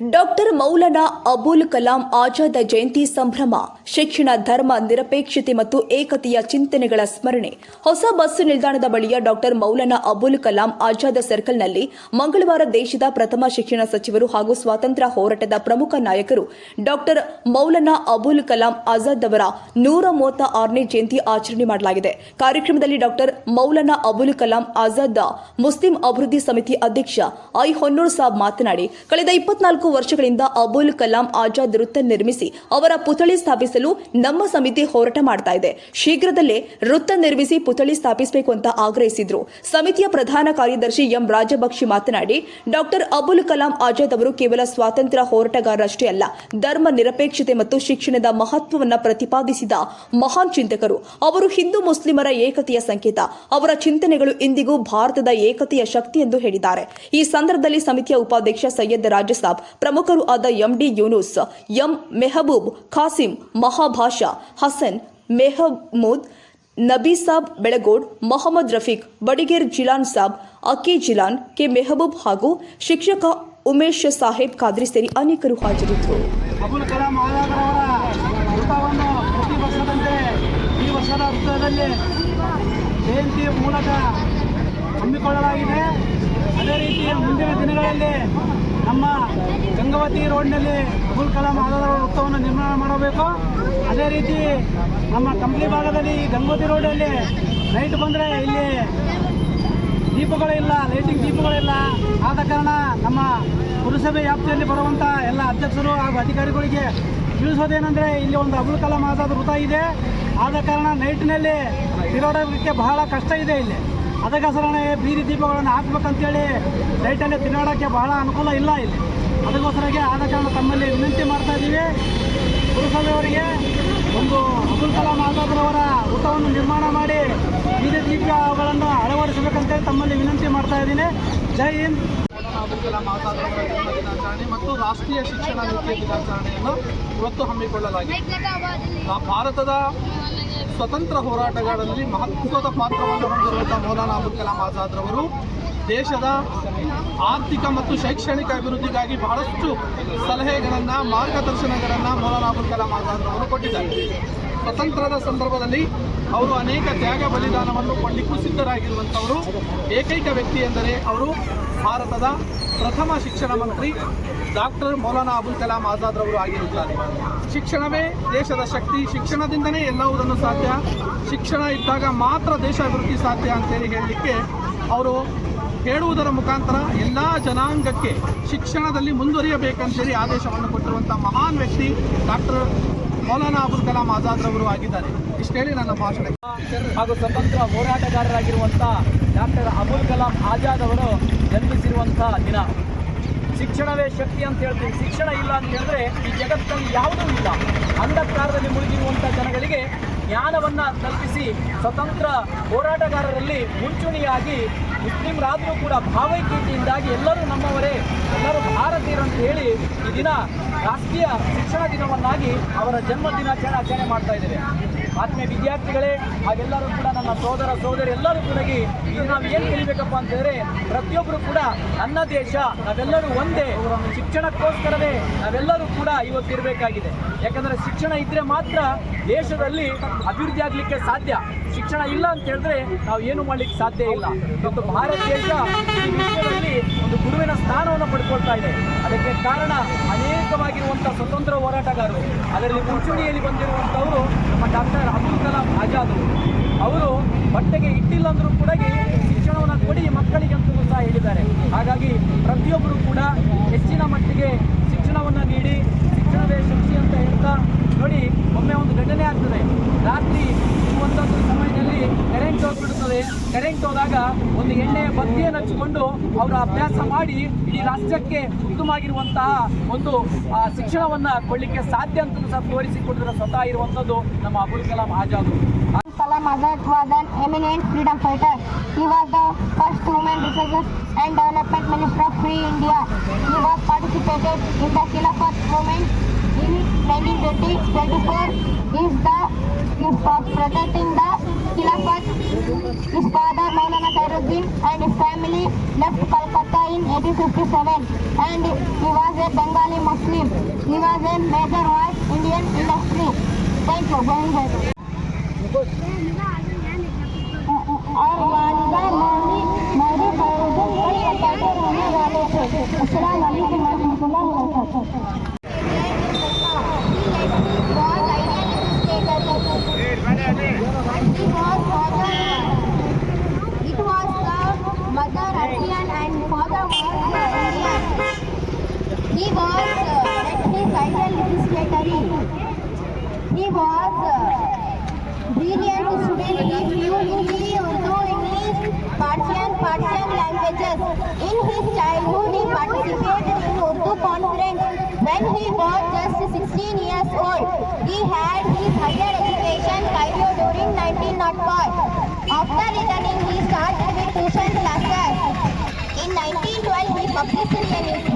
Doctor Maulana Abul Kalam Azad ಜಯಂತಿ ಸಂಭ್ರಮ, ಶಿಕ್ಷಣ, ಧರ್ಮ, ನಿರಪೇಕ್ಷತೆ ಮತ್ತು ಏಕತೆಯ ಚಿಂತನೆಗಳ ಸ್ಮರಣೆ. ಹೊಸ ಬಸ್ ನಿಲ್ದಾಣದ ಬಳಿಯ ಡಾಕ್ಟರ್ ಮೌಲನಾ ಅಬುಲ್ ಕಲಾಂ ಆಜಾದ ಸರ್ಕಲ್ನಲ್ಲಿ ಮಂಗಳವಾರ ದೇಶದ ಪ್ರಥಮ ಶಿಕ್ಷಣ ಸಚಿವರು ಹಾಗೂ ಸ್ವಾತಂತ್ರ್ಯ ಹೋರಾಟದ ಪ್ರಮುಖ ನಾಯಕರು ಡಾಕ್ಟರ್ ಮೌಲನಾ ಅಬುಲ್ ಕಲಾಂ ಆಜಾದ್ ಅವರ ನೂರ ಮೂವತ್ತ ಆರನೇ ಜಯಂತಿ ಆಚರಣೆ ಮಾಡಲಾಗಿದೆ. ಕಾರ್ಯಕ್ರಮದಲ್ಲಿ ಡಾಕ್ಟರ್ ಮೌಲನಾ ಅಬುಲ್ ಕಲಾಂ ಆಜಾದ್ ಮುಸ್ಲಿಂ ಅಭಿವೃದ್ಧಿ ಸಮಿತಿ ಅಧ್ಯಕ್ಷ ಐ ಹೊನ್ನೂರ್ ಸಾಬ್ ಮಾತನಾಡಿ, ಕಳೆದ ಇಪ್ಪತ್ನಾಲ್ಕು ವರ್ಷಗಳಿಂದ ಅಬುಲ್ ಕಲಾಂ ಆಜಾದ್ ವೃತ್ತ ನಿರ್ಮಿಸಿ ಅವರ ಪುತಳಿ ಸ್ಥಾಪಿಸಲು ನಮ್ಮ ಸಮಿತಿ ಹೋರಾಟ ಮಾಡ್ತಾ ಇದೆ. ಶೀಘ್ರದಲ್ಲೇ ವೃತ್ತ ನಿರ್ಮಿಸಿ ಪುತಳಿ ಸ್ಥಾಪಿಸಬೇಕು ಅಂತ ಆಗ್ರಹಿಸಿದ್ರು. ಸಮಿತಿಯ ಪ್ರಧಾನ ಕಾರ್ಯದರ್ಶಿ ಎಂ ರಾಜಭಕ್ಷಿ ಮಾತನಾಡಿ, ಡಾಕ್ಟರ್ ಅಬುಲ್ ಕಲಾಂ ಆಜಾದ್ ಅವರು ಕೇವಲ ಸ್ವಾತಂತ್ರ್ಯ ಹೋರಾಟಗಾರರಷ್ಟೇ ಅಲ್ಲ, ಧರ್ಮ ನಿರಪೇಕ್ಷತೆ ಮತ್ತು ಶಿಕ್ಷಣದ ಮಹತ್ವವನ್ನು ಪ್ರತಿಪಾದಿಸಿದ ಮಹಾನ್ ಚಿಂತಕರು. ಅವರು ಹಿಂದೂ ಮುಸ್ಲಿಮರ ಏಕತೆಯ ಸಂಕೇತ. ಅವರ ಚಿಂತನೆಗಳು ಇಂದಿಗೂ ಭಾರತದ ಏಕತೆಯ ಶಕ್ತಿ ಎಂದು ಹೇಳಿದ್ದಾರೆ. ಈ ಸಂದರ್ಭದಲ್ಲಿ ಸಮಿತಿಯ ಉಪಾಧ್ಯಕ್ಷ ಸೈಯದ್ ರಾಜಸಾಬ್ ಪ್ರಮುಖರು ಆದ ಎಂಡಿ ಯೂನುಸ್, ಎಂ ಮೆಹಬೂಬ್, ಖಾಸಿಂ ಮಹಾಭಾಷಾ, ಹಸನ್ ಮೆಹಮೂದ್ ನಬೀಸಾಬ್ ಬೆಳಗೋಡ್, ಮೊಹಮ್ಮದ್ ರಫೀಕ್, ಬಡಿಗೇರ್ ಜಿಲಾನ್ ಸಾಬ್, ಅಕಿ ಜಿಲಾನ್, ಕೆ ಮೆಹಬೂಬ್ ಹಾಗೂ ಶಿಕ್ಷಕ ಉಮೇಶ್ ಸಾಹೇಬ್ ಖಾದ್ರಿ ಸೇರಿ ಅನೇಕರು ಹಾಜರಿದ್ದರು. ಅಬುಲ್ ಕಲಾಂ ಆಜಾದ್ ಅವರ ಪ್ರತಿ ವರ್ಷದಂತೆ ಈ ವರ್ಷದ ವೃತ್ತದಲ್ಲಿ ಜಯಂತಿ ಮೂಲಕ ಹಮ್ಮಿಕೊಳ್ಳಲಾಗಿದೆ. ಅದೇ ರೀತಿ ಮುಂದಿನ ದಿನಗಳಲ್ಲಿ ನಮ್ಮ ಗಂಗಾವತಿ ರೋಡ್ನಲ್ಲಿ ಅಬುಲ್ ಕಲಾಂ ಆಜಾದ್ ಅವರ ವೃತ್ತವನ್ನು ನಿರ್ಮಾಣ ಮಾಡಬೇಕು. ಅದೇ ರೀತಿ ನಮ್ಮ ಕಂಪ್ಲಿ ಭಾಗದಲ್ಲಿ ಈ ಗಂಗೋತಿ ರೋಡಲ್ಲಿ ನೈಟ್ ಬಂದರೆ ಇಲ್ಲಿ ದೀಪಗಳಿಲ್ಲ, ಲೈಟಿಂಗ್ ದೀಪಗಳಿಲ್ಲ. ಆದ ಕಾರಣ ನಮ್ಮ ಪುರಸಭೆ ವ್ಯಾಪ್ತಿಯಲ್ಲಿ ಬರುವಂಥ ಎಲ್ಲ ಅಧ್ಯಕ್ಷರು ಹಾಗೂ ಅಧಿಕಾರಿಗಳಿಗೆ ತಿಳಿಸೋದೇನೆಂದರೆ ಇಲ್ಲಿ ಒಂದು ಅಬ್ದುಲ್ ಕಲಾಂ ಆಜಾದ್ ವೃತ್ತ ಇದೆ. ಆದ ಕಾರಣ ನೈಟ್ನಲ್ಲಿ ತಿರೋಡೋದಕ್ಕೆ ಬಹಳ ಕಷ್ಟ ಇದೆ ಇಲ್ಲಿ. ಅದಕ್ಕೋಸ್ಕರನೇ ಬೀದಿ ದೀಪಗಳನ್ನು ಹಾಕ್ಬೇಕಂತೇಳಿ ಲೈಟಲ್ಲಿ ತಿನ್ನೋಡೋಕ್ಕೆ ಬಹಳ ಅನುಕೂಲ ಇಲ್ಲ ಇಲ್ಲಿ. ಅದಕ್ಕೋಸ್ಕರಗೆ ಆದ ಕಾರಣ ತಮ್ಮಲ್ಲಿ ವಿನಂತಿ ಮಾಡ್ತಾ ಇದ್ದೀವಿ. ಪುರಸಭೆಯವರಿಗೆ ಒಂದು ಅಬ್ದುಲ್ ಕಲಾಂ ಆಜಾದ್ರವರ ಊಟವನ್ನು ನಿರ್ಮಾಣ ಮಾಡಿ ಬೀದಿ ದೀಪಗಳನ್ನು ಅಳವಡಿಸಬೇಕಂತೇಳಿ ತಮ್ಮಲ್ಲಿ ವಿನಂತಿ ಮಾಡ್ತಾ ಇದ್ದೀನಿ. ಜೈ ಹಿಂದ್. ಅಬ್ದುಲ್ ಕಲಾಂ ಆಜಾದ್ ಅವರ ಜನ್ಮ ದಿನಾಚರಣೆ ಮತ್ತು ರಾಷ್ಟ್ರೀಯ ಶಿಕ್ಷಣ ನೀತಿಯ ದಿನಾಚರಣೆಯನ್ನು ಇವತ್ತು ಹಮ್ಮಿಕೊಳ್ಳಲಾಗಿದೆ. ಭಾರತದ ಸ್ವತಂತ್ರ ಹೋರಾಟಗಾರರಲ್ಲಿ ಮಹತ್ವದ ಪಾತ್ರವನ್ನು ಹೊಂದಿರುವಂಥ ಮೌಲಾನಾ ಅಬುಲ್ ಕಲಾಂ ಆಜಾದ್ ರವರು, ದೇಶದ ಆರ್ಥಿಕ ಮತ್ತು ಶೈಕ್ಷಣಿಕ ಅಭಿವೃದ್ಧಿಗಾಗಿ ಬಹಳಷ್ಟು ಸಲಹೆಗಳನ್ನು, ಮಾರ್ಗದರ್ಶನಗಳನ್ನು ಮೌಲಾನಾ ಅಬುಲ್ ಕಲಾಂ ಆಜಾದ್ ರವರು ಕೊಟ್ಟಿದ್ದಾರೆ. ಸ್ವತಂತ್ರದ ಸಂದರ್ಭದಲ್ಲಿ ಅವರು ಅನೇಕ ತ್ಯಾಗ ಬಲಿದಾನವನ್ನು ಕೊಡಲಿಕ್ಕೂ ಸಿದ್ಧರಾಗಿರುವಂಥವರು ಏಕೈಕ ವ್ಯಕ್ತಿ ಎಂದರೆ ಅವರು ಭಾರತದ ಪ್ರಥಮ ಶಿಕ್ಷಣ ಮಂತ್ರಿ ಡಾಕ್ಟರ್ ಮೌಲಾನಾ ಅಬುಲ್ ಕಲಾಂ ಆಜಾದ್ ರವರು ಆಗಿರುತ್ತಾರೆ. ಶಿಕ್ಷಣವೇ ದೇಶದ ಶಕ್ತಿ, ಶಿಕ್ಷಣದಿಂದನೇ ಎಲ್ಲವುದನ್ನು ಸಾಧ್ಯ. ಶಿಕ್ಷಣ ಇದ್ದಾಗ ಮಾತ್ರ ದೇಶ ಅಭಿವೃದ್ಧಿ ಸಾಧ್ಯ ಅಂತೇಳಿ ಹೇಳಲಿಕ್ಕೆ ಅವರು ಹೇಳುವುದರ ಮುಖಾಂತರ ಎಲ್ಲ ಜನಾಂಗಕ್ಕೆ ಶಿಕ್ಷಣದಲ್ಲಿ ಮುಂದುವರಿಯಬೇಕಂತೇಳಿ ಆದೇಶವನ್ನು ಕೊಟ್ಟಿರುವಂಥ ಮಹಾನ್ ವ್ಯಕ್ತಿ ಡಾಕ್ಟರ್ ಮೌಲಾನಾ ಅಬುಲ್ ಕಲಾಂ ಆಜಾದ್ ರವರು ಆಗಿದ್ದಾರೆ. ಹೇಳಿ ನನ್ನ ಭಾಷಣ. ಹಾಗೂ ಸ್ವತಂತ್ರ ಹೋರಾಟಗಾರರಾಗಿರುವಂಥ ಡಾಕ್ಟರ್ ಅಬುಲ್ ಕಲಾಂ ಆಜಾದ್ ಅವರು ಜನ್ಮಿಸಿರುವಂಥ ದಿನ. ಶಿಕ್ಷಣವೇ ಶಕ್ತಿ ಅಂತ ಹೇಳ್ತೀವಿ. ಶಿಕ್ಷಣ ಇಲ್ಲ ಅಂತ ಹೇಳಿದ್ರೆ ಈ ಜಗತ್ತಲ್ಲಿ ಯಾವುದೂ ಇಲ್ಲ. ಅಂಧಕಾರದಲ್ಲಿ ಮುಳುಗಿರುವಂಥ ಜನಗಳಿಗೆ ಜ್ಞಾನವನ್ನು ತಲುಪಿಸಿ ಸ್ವತಂತ್ರ ಹೋರಾಟಗಾರರಲ್ಲಿ ಮುಂಚೂಣಿಯಾಗಿ ಮುಸ್ಲಿಮರಾದರೂ ಕೂಡ ಭಾವೈಕ್ಯತೆಯಿಂದಾಗಿ ಎಲ್ಲರೂ ನಮ್ಮವರೇ, ಎಲ್ಲರೂ ಭಾರತೀಯರು ಅಂತ ಹೇಳಿ ಈ ದಿನ ರಾಷ್ಟ್ರೀಯ ಶಿಕ್ಷಣ ದಿನವನ್ನಾಗಿ ಅವರ ಜನ್ಮ ದಿನಾಚರಣೆ ಆಚರಣೆ ಮಾಡ್ತಾ ಇದ್ದೇವೆ. ಆತ್ಮೀಯ ವಿದ್ಯಾರ್ಥಿಗಳೇ, ಹಾಗೆಲ್ಲರೂ ಕೂಡ ನನ್ನ ಸೋದರ, ಸೋದರಿ ಎಲ್ಲರೂ ಕೂಡ ನಾವು ಏನು ಕಲಿಬೇಕಪ್ಪ ಅಂತ ಹೇಳಿದ್ರೆ ಪ್ರತಿಯೊಬ್ಬರು ಕೂಡ ನನ್ನ ದೇಶ, ನಾವೆಲ್ಲರೂ ಒಂದೇ ಶಿಕ್ಷಣಕ್ಕೋಸ್ಕರವೇ ನಾವೆಲ್ಲರೂ ಕೂಡ ಇವತ್ತು ಇರಬೇಕಾಗಿದೆ ಯಾಕಂದರೆ ಶಿಕ್ಷಣ ಇದ್ದರೆ ಮಾತ್ರ ದೇಶದಲ್ಲಿ ಅಭಿವೃದ್ಧಿ ಆಗಲಿಕ್ಕೆ ಸಾಧ್ಯ. ಶಿಕ್ಷಣ ಇಲ್ಲ ಅಂತ ಹೇಳಿದ್ರೆ ನಾವು ಏನು ಮಾಡಲಿಕ್ಕೆ ಸಾಧ್ಯ ಇಲ್ಲ. ಇವತ್ತು ಭಾರತ ದೇಶ ಈ ವಿಶ್ವದಲ್ಲಿ ಒಂದು ಗುರುವಿನ ಸ್ಥಾನವನ್ನು ಪಡ್ಕೊಳ್ತಾ ಇದೆ. ಅದಕ್ಕೆ ಕಾರಣ ಅನೇಕವಾಗಿರುವಂಥ ಸ್ವತಂತ್ರ ಹೋರಾಟಗಾರರು. ಅದರಲ್ಲಿ ಮುಂಚೂಣಿಯಲ್ಲಿ ಬಂದಿರುವಂಥವರು ನಮ್ಮ ಡಾಕ್ಟರ್ ಅಬ್ದುಲ್ ಕಲಾಂ ಆಜಾದ್ ಅವರು. ಬಟ್ಟೆಗೆ ಇಟ್ಟಿಲ್ಲ ಅಂದರೂ ಕೂಡ ಶಿಕ್ಷಣವನ್ನು ಕೊಡಿ ಮಕ್ಕಳಿಗೆ ಅಂತಲೂ ಸಹ ಹೇಳಿದ್ದಾರೆ ಹಾಗಾಗಿ ಪ್ರತಿಯೊಬ್ಬರು ಕೂಡ ಹೆಚ್ಚಿನ ಮಟ್ಟಿಗೆ ಶಿಕ್ಷಣವನ್ನು ನೀಡಿ ಶಿಕ್ಷಣವೇ ಶಕ್ತಿ ಅಂತ ಹೇಳ್ತಾ ನೋಡಿ ಒಮ್ಮೆ ಒಂದು ಘಟನೆ ಆಗ್ತದೆ ರಾತ್ರಿ ಒಂದೊಂದು ಸಮಯದಲ್ಲಿ ಕರೆಂಟ್ ಹೋಗ್ಬಿಡುತ್ತದೆ ಕರೆಂಟ್ ಹೋದಾಗ ಒಂದು ಎಣ್ಣೆಯ ಬಗ್ಗೆ ಹಚ್ಚಿಕೊಂಡು ಅವರು ಅಭ್ಯಾಸ ಮಾಡಿ ಈ ರಾಷ್ಟ್ರಕ್ಕೆ ಉತ್ತಮವಾಗಿರುವಂತಹ ಒಂದು ಶಿಕ್ಷಣವನ್ನ ಕೊಡಲಿಕ್ಕೆ ಸಾಧ್ಯ ಅಂತ ಸಹ ತೋರಿಸಿ ಕೊಡಿದ್ರೆ ಸ್ವತಃ ಇರುವಂಥದ್ದು ನಮ್ಮ ಅಬ್ದುಲ್ ಕಲಾಂ ಆಜಾದ್ ಅನ್ ಕಲಾಂ ಅಜಾಟ್ ವಾ ದ ಎಮಿನೆಂಟ್ ಫ್ರೀಡಂ ಕೈಟರ್ ಇವಾಗ the first prove and diseases and development mini free India you ವಾ ಪಾರ್ಟಿಸಿಪೇಟೆಡ್ ಇನ್ ದ ಕಿನಾ ಫಸ್ಟ್ ಪ್ರೂವ್ಮೆಂಟ್ 1924 is the is for protecting the Khilafat. His father Maulana Khairuddin and his family left Calcutta in 1857 and he was a Bengali Muslim. He was a major white Indian industry. Thank you. Very good. He was brilliant student. He flew Hindi, Urdu, English, Persian, Persian languages. In his childhood, he participated in Urdu conference. When he was just 16 years old, he had his higher education Cairo during 1905. After returning, he started with tuition classes. In 1912, he published a